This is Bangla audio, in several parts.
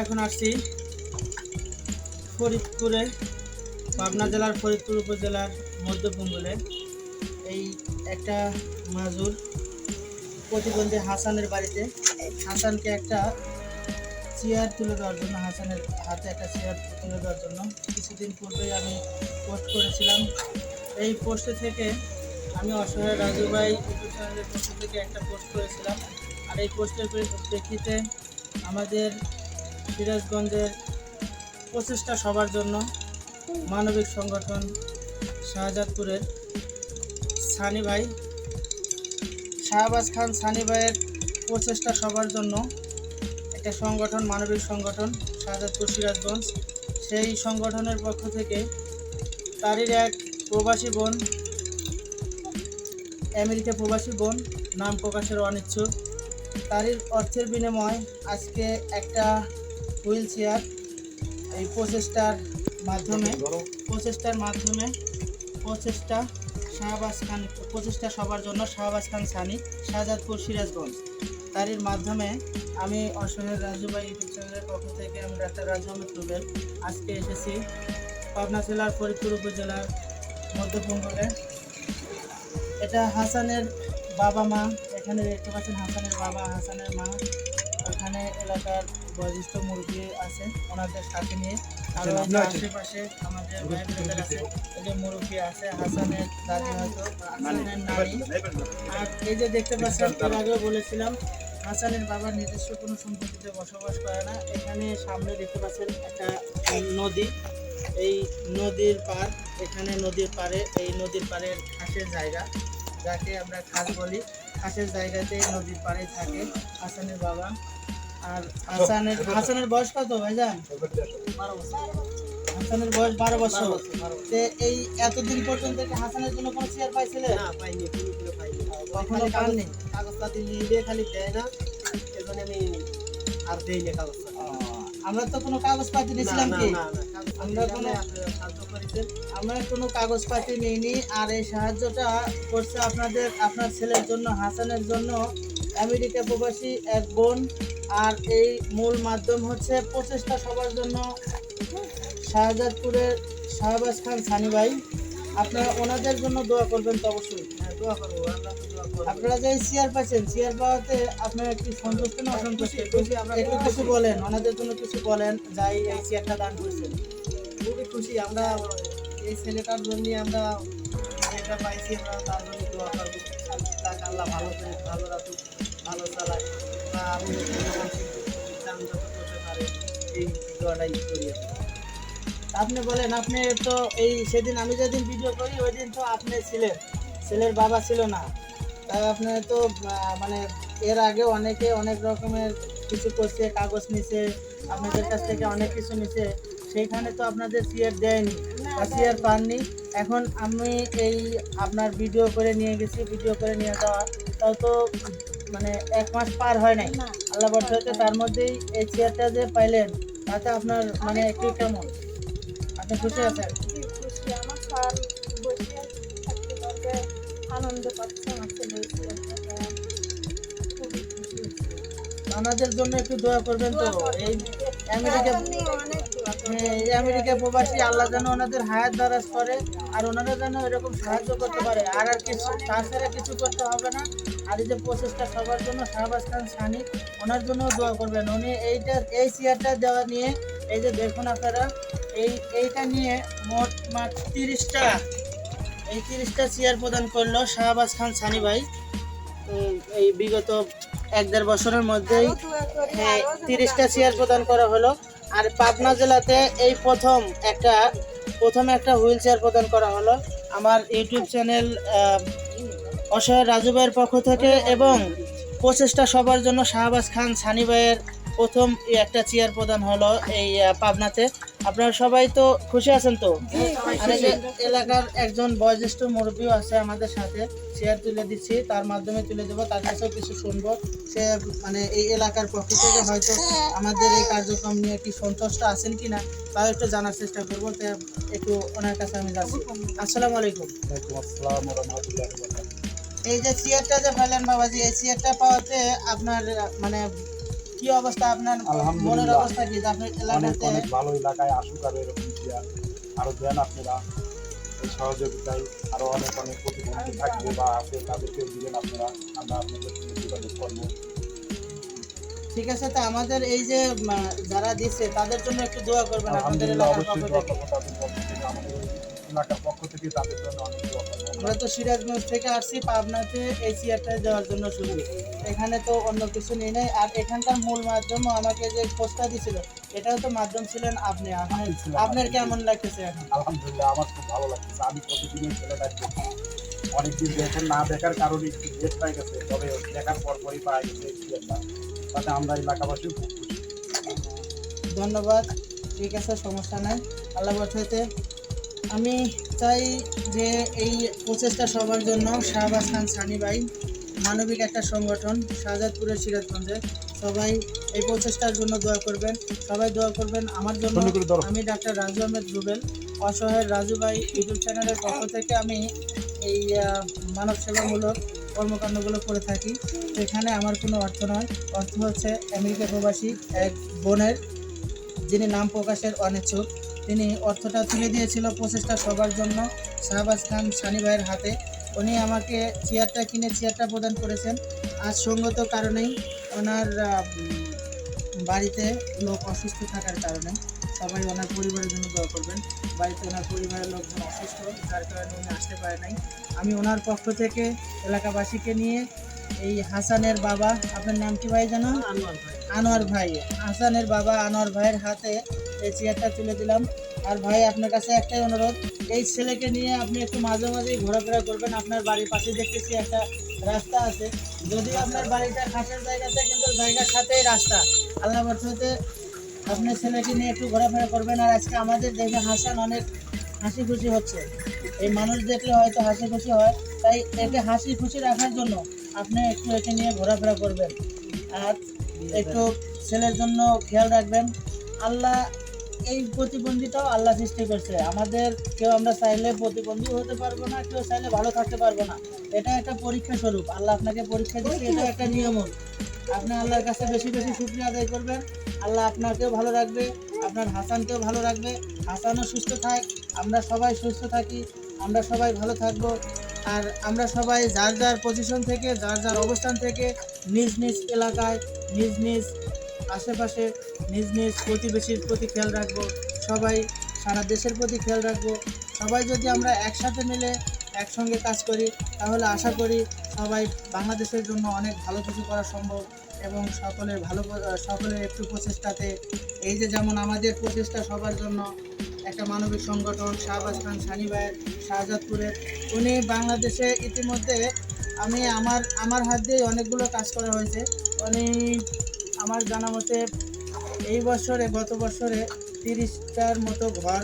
এখন আসছি ফরিদপুরে, পাবনা জেলার ফরিদপুর উপজেলার মধ্যপঙ্গলে এই একটা মাজুর প্রতিবন্ধী হাসানের বাড়িতে। হাসানকে একটা চেয়ার তুলে দেওয়ার জন্য, হাসানের হাতে একটা চেয়ার তুলে দেওয়ার জন্য। কিছুদিন পূর্বেই আমি পোস্ট করেছিলাম। এই পোস্টে থেকে আমি অসহায় রাজু ভাই ইউটিউব চ্যানেলের থেকে একটা পোস্ট করেছিলাম। আর এই পোস্টের প্রে- প্রেক্ষিতে আমাদের সিরাজগঞ্জের প্রচেষ্টা সবার জন্য মানবিক সংগঠন শাহজাদপুরের সানি ভাই। শাহবাজ খান সানি ভাইয়ের প্রচেষ্টা সবার জন্য একটা সংগঠন, মানবিক সংগঠন, শাহজাদপুর সিরাজগঞ্জ। সেই সংগঠনের পক্ষ থেকে তারই এক প্রবাসী বোন, আমেরিকা প্রবাসী বোন, নাম প্রকাশের অনিচ্ছুক। তারই অর্থের বিনিময় আজকে একটা হুইল চেয়ার, এই প্রচেষ্টার মাধ্যমে প্রচেষ্টার মাধ্যমে প্রচেষ্টা শাহবাজ খান, প্রচেষ্টা সবার জন্য শাহবাজ খান সানি শাহজাদপুর সিরাজগঞ্জ। তারই মাধ্যমে আমি অসহায় রাজু ভাই ইউটিউব চ্যানেলের পক্ষ থেকে আমি ডাক্তার রাজু আহমেদ রুবেল আজকে এসেছি পাবনা জেলার ফরিদপুর উপজেলার মধ্যপঙ্গলে। এটা হাসানের বাবা মা, এখানে দেখতে পাচ্ছেন হাসানের বাবা, হাসানের মা। ওখানে এলাকার বয়োজ্যেষ্ঠ মুরগি আছে ওনাদের সাথে নিয়ে। আর ওই যে আশেপাশে আমাদের আছে এই যে মুরগি আছে হাসানের দাদি হয়তো হাসানের নানি। আর এই যে দেখতে পাচ্ছেন এর আগেও বলেছিলাম হাসানের বাবা নিজস্ব কোনো সম্পত্তিতে বসবাস করে না। এখানে সামনে দেখতে পাচ্ছেন একটা নদী। এই নদীর পার এখানে নদীর পাড়ে এই নদীর পাড়ের ঘাসের জায়গা যাকে আমরা খাস বলি। ঘাসের জায়গাতে নদীর পাড়ে থাকে হাসানের বাবা। আর হাসানের হাসানের বয়স কত ভাইজান? হাসানের বয়স বারো বছর। তে এই এতদিন পর্যন্ত হাসানের জন্য কোনো চেয়ার পাইছিলেন না পাইনি কখনো পাননি? কাগজপাতি নিয়ে খালি দেয় না এজন্য আমি আর দেই না কাগজপাতি। আমরা তো কোনো কাগজপাতি নিয়েছিলাম কি? আমরা কোনো- আমরা কোনো কাগজপাতি নিইনি আর এই সাহায্যটা করছে আপনাদের আপনার ছেলের জন্য হাসানের জন্য। আমেরিকা প্রবাসী এক বোন আর এই মূল মাধ্যম হচ্ছে প্রচেষ্টা সবার জন্য। শাহজাদপুরের শাহবাজ খান সানি ভাই আপনারা ওনাদের জন্য দোয়া করবেন তো অবশ্যই। হ্যাঁ, দোয়া করব। আপনারা যে চেয়ার পাচ্ছেন চেয়ার পাওয়াতে আপনারা কি সন্তুষ্ট না অসন্তুষ্ট? একটু কিছু বলেন ওনাদের জন্য কিছু বলেন যাই এই চেয়ারটা দান করছেন। খুবই খুশি আমরা এই ছেলেটার জন্য আমরা এটা পাইছি আমরা তার জন্য দোয়া করব। তাকে আল্লাহ ভালো করে ভালো রাখুক। ভালো চালায়। বা আমি আপনি বলেন, আপনি তো এই সেদিন আমি যেদিন ভিডিও করি ওই দিন তো আপনি ছিলেন। ছেলের বাবা ছিল না। তাই আপনি তো মানে এর আগে অনেকে অনেক রকমের কিছু করছে, কাগজ নিছে, আপনাদের কাছ থেকে অনেক কিছু নিছে। সেইখানে তো আপনাদের চেয়ার দেয়নি, বা চেয়ার পাননি। এখন আমি এই আপনার ভিডিও করে নিয়ে গেছি ভিডিও করে নিয়ে যাওয়া। তাও তো মানে এক মাস পার হয় নাই। আল্লাহ বর্ষতে তার মধ্যেই এই চেয়ারটা যে পাইলেন তাতে আপনার মানে একটু কেমন? আপনি খুশি আছেন? আনন্দ পাচ্ছে ওনাদের জন্য একটু দোয়া করবেন তো? এই আমেরিকা। হ্যাঁ, এই আমেরিকা প্রবাসী আল্লাহ যেন ওনাদের হায়াত দারাজ করে আর ওনারা যেন এরকম সাহায্য করতে পারে। আর আর কিছু তাছাড়া কিছু করতে হবে না। আর এই যে প্রচেষ্টা সবার জন্য শাহবাজ খান সানি ওনার জন্য দোয়া করবেন। উনি এইটা এই চেয়ারটা দেওয়া নিয়ে এই যে দেখুন আপনারা এই এইটা নিয়ে মোট মাঠ তিরিশটা এই তিরিশটা চেয়ার প্রদান করল শাহবাজ খান সানি ভাই। এই বিগত এক দেড় বছরের মধ্যেই হ্যাঁ তিরিশটা চেয়ার প্রদান করা হলো। আর পাবনা জেলাতে এই প্রথম একটা প্রথম একটা হুইল চেয়ার প্রদান করা হলো। আমার ইউটিউব চ্যানেল অসহায় রাজু ভাইয়ের পক্ষ থেকে এবং প্রচেষ্টা সবার জন্য শাহবাজ খান সানি ভাইয়ের প্রথম একটা চেয়ার প্রদান হলো এই পাবনাতে। আপনারা সবাই তো খুশি আছেন তো? এলাকার একজন বয়োজ্যেষ্ঠ মুরব্বীও আছে আমাদের সাথে। চেয়ার তুলে দিচ্ছি তার মাধ্যমে তুলে দেবো তার কাছেও কিছু শুনব। সে মানে এই এলাকার পক্ষ থেকে হয়তো আমাদের এই কার্যক্রম নিয়ে কি সন্তুষ্ট আছেন কি না তাও একটু জানার চেষ্টা করব। একটু ওনার কাছে আমি যাচ্ছি। আসসালামু আলাইকুম। এই যে চেয়ারটা যে পেলেন বাবাজি এই চেয়ারটা পাওয়াতে আপনার মানে কি অবস্থা আপনার? মনের অবস্থা কি? আপনি এলাকাতে অনেক ভালো এলাকায় আসুক আরও এরকম চেয়ার আরও দেন আপনারা। সহযোগিতায় আরও অনেক অনেক প্রতিবন্ধী থাকবে বা আছে তাদেরকেও দিবেন আপনারা। আমরা আপনাদের সঙ্গে যোগাযোগ করব। ঠিক আছে তো আমাদের এই যে যারা দিচ্ছে তাদের জন্য একটু দোয়া করবেন আপনাদের এলাকার পক্ষ থেকে। আমাদের এলাকার পক্ষ থেকে তাদের জন্য অনেক দোয়া করব। আমরা। তো সিরাজগঞ্জ থেকে আসছি পাবনাতে এই চেয়ারটা দেওয়ার জন্য শুধু এখানে তো অন্য কিছু নেই নাই। আর এখানকার মূল মাধ্যম আমাকে যে পোস্টটা দিছিল এটাও তো মাধ্যম ছিলেন আপনি। আপনার আপনার কেমন লাগতেছে এখন? আলহামদুলিল্লাহ আমার খুব ভালো লাগতেছে। আমি প্রতিদিনই ছেলেটাকে দেখি। অনেকদিন দেখেন না দেখার কারণে একটু লেট হয়ে গেছে। তবে দেখার পর পরই পাওয়া গেছে চেয়ারটা তাতে আমরা এলাকাবাসীও খুব খুশি। ধন্যবাদ। ঠিক আছে সমস্যা নাই। আল্লাহ বরকতে আমি চাই যে এই প্রচেষ্টা সবার জন্য শাহবাজ খান সানি ভাই মানবিক একটা সংগঠন শাহজাদপুরের সিরাজগঞ্জে। সবাই এই প্রচেষ্টার জন্য দোয়া করবেন। সবাই দোয়া করবেন আমার জন্য। আমি ডাক্তার রাজু আহমেদ রুবেল অসহায় রাজু ভাই ইউটিউব চ্যানেলের পক্ষ থেকে আমি এই মানব সেবামূলক কর্মকাণ্ডগুলো করে থাকি। এখানে আমার কোনো অর্থ নয়। অর্থ হচ্ছে আমেরিকা প্রবাসী এক বোনের যিনি নাম প্রকাশের অনিচ্ছুক। তিনি অর্থটা তুলে দিয়েছিল প্রচেষ্টা সবার জন্য। শাহবাজ খান সানি ভাইয়ের হাতে। উনি আমাকে চেয়ারটা কিনে চেয়ারটা প্রদান করেছেন। আজ সঙ্গত কারণেই ওনার বাড়িতে লোক অসুস্থ থাকার কারণে সবাই ওনার পরিবারের জন্য দোয়া করবেন। বাড়িতে ওনার পরিবারের লোকজন অসুস্থ যার কারণে উনি আসতে পারে নাই। আমি ওনার পক্ষ থেকে এলাকাবাসীকে নিয়ে এই হাসানের বাবা আপনার নাম কি ভাই জানো? আনোয়ার ভাই। আনোয়ার ভাই। হাসানের বাবা আনোয়ার ভাইয়ের হাতে এই চেয়ারটা তুলে দিলাম। আর ভাই, আপনার কাছে একটাই অনুরোধ, এই ছেলেকে নিয়ে আপনি একটু মাঝে মাঝেই ঘোরাফেরা করবেন। আপনার বাড়ির পাশে দেখতেছি একটা রাস্তা আছে। যদিও আপনার বাড়িটা ঘাসের জায়গাতে, কিন্তু জায়গার সাথেই রাস্তা। আল্লাহ বরকতে আপনার ছেলেকে নিয়ে একটু ঘোরাফেরা করবেন। আর আজকে আমাদের দেখে হাসান অনেক হাসি খুশি হচ্ছে। এই মানুষ দেখলে হয়তো হাসি খুশি হয়, তাই একে হাসি খুশি রাখার জন্য আপনি একটু একে নিয়ে ঘোরাফেরা করবেন। আর একটু ছেলের জন্য খেয়াল রাখবেন। আল্লাহ এই প্রতিবন্ধীটাও আল্লাহ সৃষ্টি করছে। আমাদের কেউ আমরা চাইলে প্রতিবন্ধী হতে পারব না, কেউ চাইলে ভালো থাকতে পারব না। এটা একটা পরীক্ষা স্বরূপ। আল্লাহ আপনাকে পরীক্ষা দিচ্ছে, এটা একটা নিয়মন আপনি আল্লাহর কাছে বেশি বেশি শুক্রিয়া আদায় করবেন। আল্লাহ আপনাকেও ভালো রাখবে, আপনার হাসানকেও ভালো রাখবে। হাসানও সুস্থ থাক, আমরা সবাই সুস্থ থাকি, আমরা সবাই ভালো থাকব। আর আমরা সবাই যার যার পজিশন থেকে, যার যার অবস্থান থেকে, নিজ নিজ এলাকায়, নিজ নিজ আশেপাশে নিজ নিজ প্রতিবেশীর প্রতি খেয়াল রাখব, সবাই সারা দেশের প্রতি খেয়াল রাখব। সবাই যদি আমরা একসাথে মিলে একসঙ্গে কাজ করি, তাহলে আশা করি সবাই বাংলাদেশের জন্য অনেক ভালো কিছু করা সম্ভব এবং সকলের ভালো সকলের একটু প্রচেষ্টাতে। এই যে যেমন আমাদের প্রচেষ্টা সবার জন্য একটা মানবিক সংগঠন, শাহবাজ খান, সানি ভাইয়ের শাহজাদপুরের, উনি বাংলাদেশে ইতিমধ্যে আমি আমার আমার হাত দিয়ে অনেকগুলো কাজ করা হয়েছে। উনি আমার জানা মতে এই বছরে, গত বছরে তিরিশটার মতো ঘর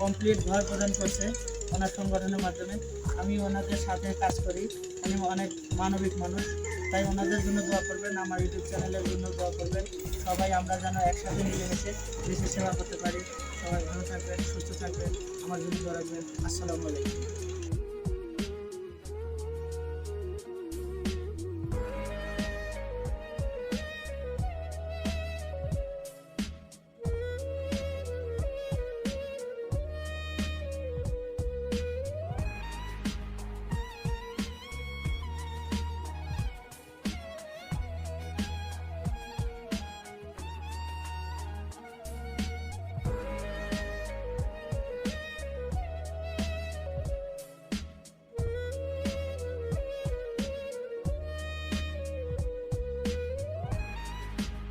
কমপ্লিট ঘর প্রদান করছে ওনার সংগঠনের মাধ্যমে। আমি ওনাদের সাথে কাজ করি। উনি অনেক মানবিক মানুষ, তাই ওনাদের জন্য দোয়া করবেন, আমার ইউটিউব চ্যানেলের জন্য দোয়া করবেন। সবাই আমরা যেন একসাথে মিলেমিশে দেশের সেবা করতে পারি। সবাই ভালো থাকবেন, সুস্থ থাকবেন, আমার জন্য দোয়া রাখবেন। আসসালামু আলাইকুম।